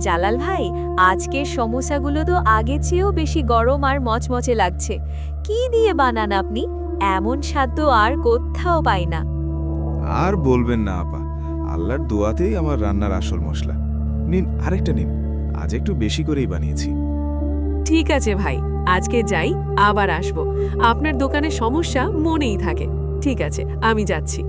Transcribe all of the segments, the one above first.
জালাল ভাই আজকের সমোসাগুলো তো আগে চেয়েও বেশি গরম আর মচমচে লাগছে। কি দিয়ে বানান আপনি? এমন স্বাদ তো আর কোথাও পাই না। আর বলবেন না আপা। আল্লাহর দোয়াতেই আমার রান্নার আসল মশলা। নিন আরেকটা নিন। আজ একটু বেশি করেই বানিয়েছি। ঠিক আছে ভাই আজকে যাই আবার আসব। আপনার দোকানের সমস্যা মনেই থাকে। ঠিক আছে আমি যাচ্ছি।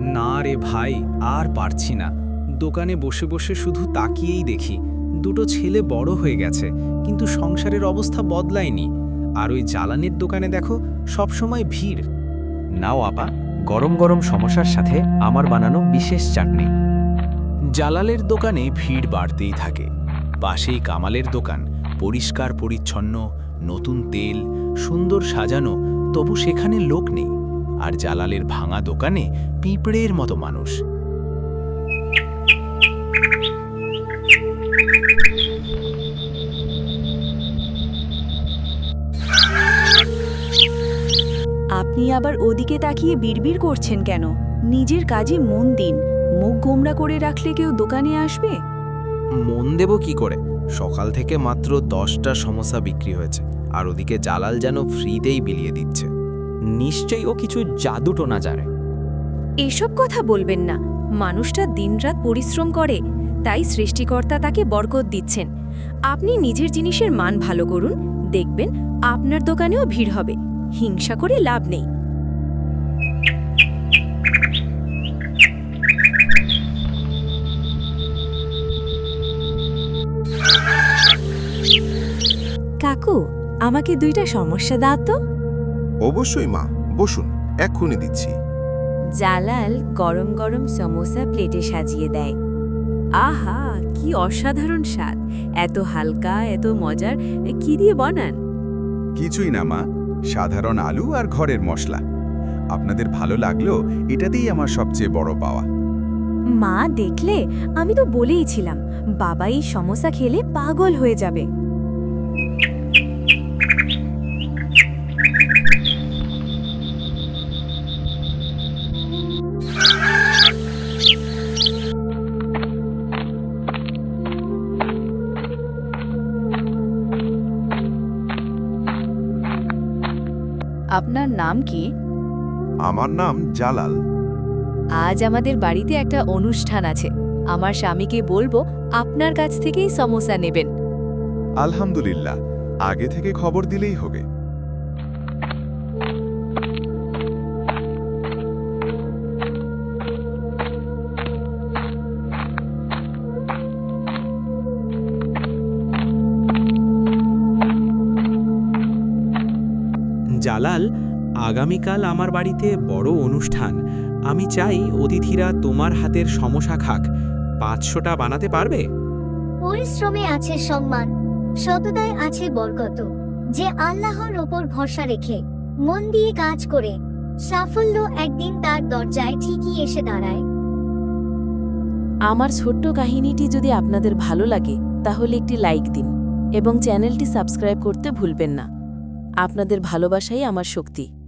না রে ভাই আর পারছি না। দোকানে বসে বসে শুধু তাকিয়েই দেখি দুটো ছেলে বড় হয়ে গেছে কিন্তু সংসারের অবস্থা বদলায়নি। আর ওই জ্বালানির দোকানে দেখো সবসময় ভিড়। নাও আপা গরম গরম সমস্যার সাথে আমার বানানো বিশেষ চাটনি। জালালের দোকানে ভিড় বাড়তেই থাকে। পাশেই কামালের দোকান পরিষ্কার পরিচ্ছন্ন নতুন তেল সুন্দর সাজানো তবু সেখানে লোক নেই। আর জালালের ভাঙা দোকানে পিঁপড়ের মতো মানুষ। আপনি আবার ওদিকে তাকিয়ে বিড়বিড় করছেন কেন? নিজের কাজে মন দিন। মুখ গোমরা করে রাখলে কেউ দোকানে আসবে? মন দেব কি করে? সকাল থেকে মাত্র দশটা সমস্যা বিক্রি হয়েছে আর ওদিকে জালাল যেন ফ্রিতেই বিলিয়ে দিচ্ছে। নিশ্চয়ই ও কিছু জাদু টোনা জানে। এসব কথা বলবেন না। মানুষটা দিনরাত পরিশ্রম করে, তাই সৃষ্টিকর্তা তাকে বরকত দিচ্ছেন। আপনি নিজের জিনিসের মান ভালো করুন, দেখবেন আপনার দোকানেও ভিড় হবে। হিংসা করে লাভ নেই। কাকু, আমাকে দুইটা সমস্যা দাও তো। অবশ্যই মা বসুন এক্ষুনি দিচ্ছি। জালাল গরম গরম সমোসা প্লেটে সাজিয়ে দেয়। আহা কি অসাধারণ স্বাদ! এত হালকা এত মজার কি দিয়ে বানান? কিছুই না মা সাধারণ আলু আর ঘরের মশলা। আপনাদের ভালো লাগল এটাতেই আমার সবচেয়ে বড় পাওয়া। মা দেখলে? আমি তো বলেই ছিলাম বাবা এই সমোসা খেলে পাগল হয়ে যাবে। আপনার নাম কি? আমার নাম জালাল। আজ আমাদের বাড়িতে একটা অনুষ্ঠান আছে। আমার স্বামীকে বলব আপনার কাছ থেকেই সমোসা নেবেন। আলহামদুলিল্লাহ। আগে থেকে খবর দিলেই হবে। জালাল আগামীকাল আমার বাড়িতে বড় অনুষ্ঠান। আমি চাই অতিথিরা তোমার হাতের সমস্যা খাক। পাঁচশোটা বানাতে পারবে? পরিশ্রমে আছে সম্মান সততায় আছে বরকত। যে আল্লাহর ওপর ভরসা রেখে মন দিয়ে কাজ করে সাফল্য একদিন তার দরজায় ঠিকই এসে দাঁড়ায়। আমার ছোট্ট কাহিনীটি যদি আপনাদের ভালো লাগে তাহলে একটি লাইক দিন এবং চ্যানেলটি সাবস্ক্রাইব করতে ভুলবেন না। আপনাদের ভালোবাসাই আমার শক্তি।